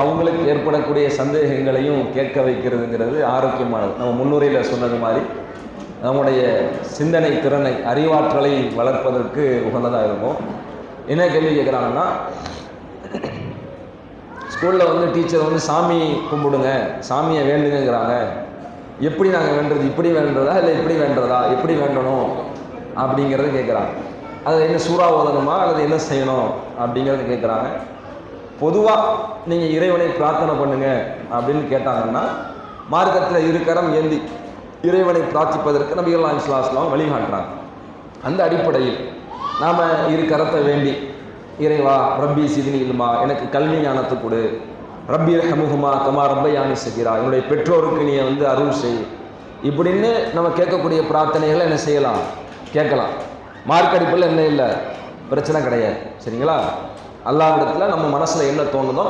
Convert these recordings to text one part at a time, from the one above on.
அவங்களுக்கு ஏற்படக்கூடிய சந்தேகங்களையும் கேட்க வைக்கிறதுங்கிறது ஆரோக்கியமானது. நம்ம முன்னுரையில் சொன்னது மாதிரி நம்முடைய சிந்தனை திறனை அறிவாற்றலை வளர்ப்பதற்கு உகந்ததாக இருக்கும். என்ன கேள்வி கேட்குறாங்கன்னா ஸ்கூலில் வந்து டீச்சர் வந்து சாமி கும்பிடுங்க சாமியை வேண்டுங்கிறாங்க எப்படி நாங்கள் வேண்டுறது? இப்படி வேண்டுறதா? இல்லை இப்படி வேண்டுறதா? எப்படி வேண்டணும்? அப்படிங்கிறத கேட்குறாங்க அது என்ன சூறாவதனுமா? அல்லது என்ன செய்யணும்? அப்படிங்கிறத கேட்குறாங்க பொதுவாக நீங்கள் இறைவனை பிரார்த்தனை பண்ணுங்க அப்படின்னு கேட்டாங்கன்னா மார்க்கத்தில் இருக்கரம் ஏந்தி இறைவனை பிரார்த்திப்பதற்கு நபிகள் இஸ்லாஸ்லாம் வழிகாட்டுறாங்க. அந்த அடிப்படையில் நாம் இரு கரத்தை வேண்டி இறைவா ரப்பி சிதினி இல்மா எனக்கு கல்வி ஞானத்தை கொடு. ரப்பி ரஹமுகுமா கமா ரப்ப யானி சகிரா என்னுடைய பெற்றோருக்கு நீ வந்து அருள் செய். இப்படின்னு நம்ம கேட்கக்கூடிய பிரார்த்தனைகளை என்ன செய்யலாம்? கேட்கலாம். மார்க் அடிப்பில் என்ன இல்லை? பிரச்சனை கிடையாது. சரிங்களா? அல்லாவிடத்தில் நம்ம மனசில் என்ன தோணுதோ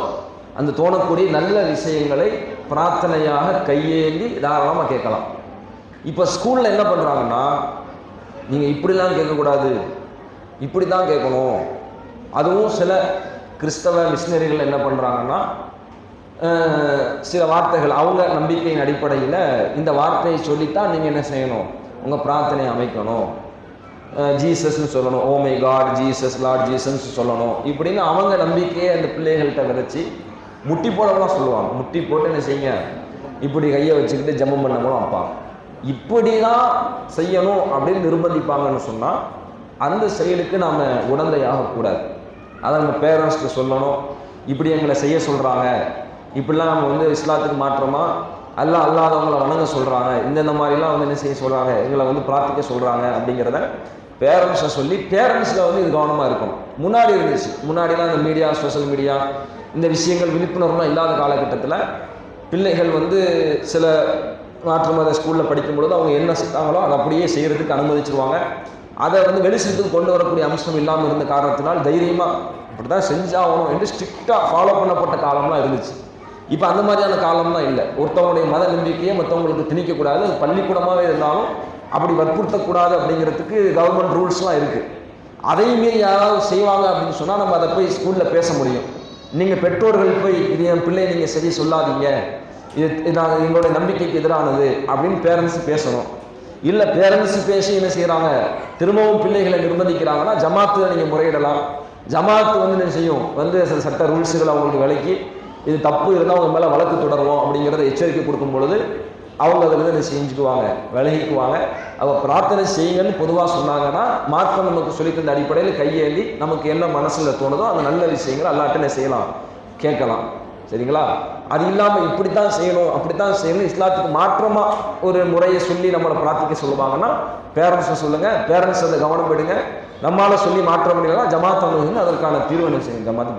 அந்த தோணக்கூடிய நல்ல விஷயங்களை பிரார்த்தனையாக கையேந்தி தாராளமாக கேட்கலாம். இப்போ ஸ்கூலில் என்ன பண்ணுறாங்கன்னா நீங்கள் இப்படிலாம் கேட்கக்கூடாது இப்படி தான் கேட்கணும். அதுவும் சில கிறிஸ்தவ மிஷினரிகள் என்ன பண்ணுறாங்கன்னா சில வார்த்தைகள் அவங்க நம்பிக்கையின் அடிப்படையில் இந்த வார்த்தையை சொல்லித்தான் நீங்கள் என்ன செய்யணும்? உங்கள் பிரார்த்தனையை அமைக்கணும். ஜீசஸ்னு சொல்லணும். ஓ my God Jesus Lord Jesus சொல்லணும். இப்படின்னு அவங்க நம்பிக்கையை அந்த பிள்ளைகள்கிட்ட விதைச்சி முட்டி போடவெல்லாம் சொல்லுவாங்க. முட்டி போட்டு என்ன செய்யுங்க? இப்படி கையை வச்சுக்கிட்டு ஜெபம் பண்ணவங்களும் வைப்பாங்க இப்படி தான் செய்யணும் அப்படின்னு நிர்பந்திப்பாங்கன்னு சொன்னால் அந்த செயலுக்கு நாம் உடந்தையாகக்கூடாது அதை நம்ம பேரண்ட்ஸ்க்கு சொல்லணும். இப்படி எங்களை செய்ய சொல்கிறாங்க இப்படிலாம் நம்ம வந்து இஸ்லாத்துக்கு மாற்றமா? அல்லாஹ் அல்லாதவங்களை வணங்க சொல்கிறாங்க இந்தந்த மாதிரிலாம் வந்து என்ன செய்ய சொல்கிறாங்க எங்களை வந்து பிரார்த்திக்க சொல்கிறாங்க அப்படிங்கிறத பேரண்ட்ஸை சொல்லி பேரண்ட்ஸில் வந்து இது கவனமாக இருக்கணும். முன்னாடி இருந்துச்சு. முன்னாடிலாம் இந்த மீடியா சோஷியல் மீடியா இந்த விஷயங்கள் விழிப்புணர்வுலாம் இல்லாத காலகட்டத்தில் பிள்ளைகள் வந்து சில மாற்று மத ஸ்கூலில் படிக்கும்பொழுது அவங்க என்ன செய்தாங்களோ அதை அப்படியே செய்கிறதுக்கு அனுமதிச்சிருவாங்க. அதை வந்து வெளிச்சத்துக்கு கொண்டு வரக்கூடிய அம்சம் இல்லாமல் இருந்த காரணத்தினால் தைரியமாக அப்படி தான் செஞ்சாகணும் என்று ஸ்ட்ரிக்டாக ஃபாலோ பண்ணப்பட்ட காலம்லாம் இருந்துச்சு. இப்போ அந்த மாதிரியான காலம்லாம் இல்லை. ஒருத்தவங்களுடைய மத நம்பிக்கையை மற்றவங்களுக்கு திணிக்கக்கூடாது. அது பள்ளிக்கூடமாகவே இருந்தாலும் அப்படி வற்புறுத்தக்கூடாது அப்படிங்கிறதுக்கு கவர்மெண்ட் ரூல்ஸ்லாம் இருக்குது அதையும் மீறி யாராவது செய்வாங்க அப்படின்னு சொன்னால் நம்ம அதை போய் ஸ்கூலில் பேச முடியும். நீங்கள் பெற்றோர்கள் போய் இது என் பிள்ளை நீங்கள் சரி சொல்லாதீங்க. இது நாங்கள் எங்களோட எங்களுடைய நம்பிக்கைக்கு எதிரானது அப்படின்னு பேரண்ட்ஸ் பேசணும். இல்லை பேரண்ட்ஸ் பேசி என்ன செய்கிறாங்க திரும்பவும் பிள்ளைகளை நிர்பந்திக்கிறாங்கன்னா ஜமாத்தில் நீங்கள் முறையிடலாம். ஜமாத்து வந்து என்ன செய்யும்? வந்து சில சட்ட ரூல்ஸுகளை அவங்களுக்கு விலக்கி இது தப்பு இருந்தால் அவங்க மேலே வழக்கு தொடருவோம் அப்படிங்கிறத எச்சரிக்கை கொடுக்கும் பொழுது அவங்க அதில் செஞ்சுக்குவாங்க? விலகிக்குவாங்க. அவள் பிரார்த்தனை செய்யுங்கன்னு பொதுவாக சொன்னாங்கன்னா மார்க்கம் நமக்கு சொல்லி தந்த அடிப்படையில் கையேந்தி நமக்கு என்ன மனசில் தோணுதோ அந்த நல்ல விஷயங்களை அல்லாட்ட செய்யலாம்? கேட்கலாம். சரிங்களா? அது இல்லாமல் இப்படி தான் செய்யணும் அப்படி தான் செய்யணும். இஸ்லாத்துக்கு மாற்றமாக ஒரு முறையை சொல்லி நம்மளை பிரார்த்திக்க சொல்லுவாங்கன்னா பேரண்ட்ஸை சொல்லுங்கள் பேரண்ட்ஸ் அதை கவனம் எடுங்க. நம்மளால் சொல்லி மாற்ற முடியலாம் ஜமாத் வந்து அதற்கான தீர்வு என்ன செய்யுங்க ஜமாத்து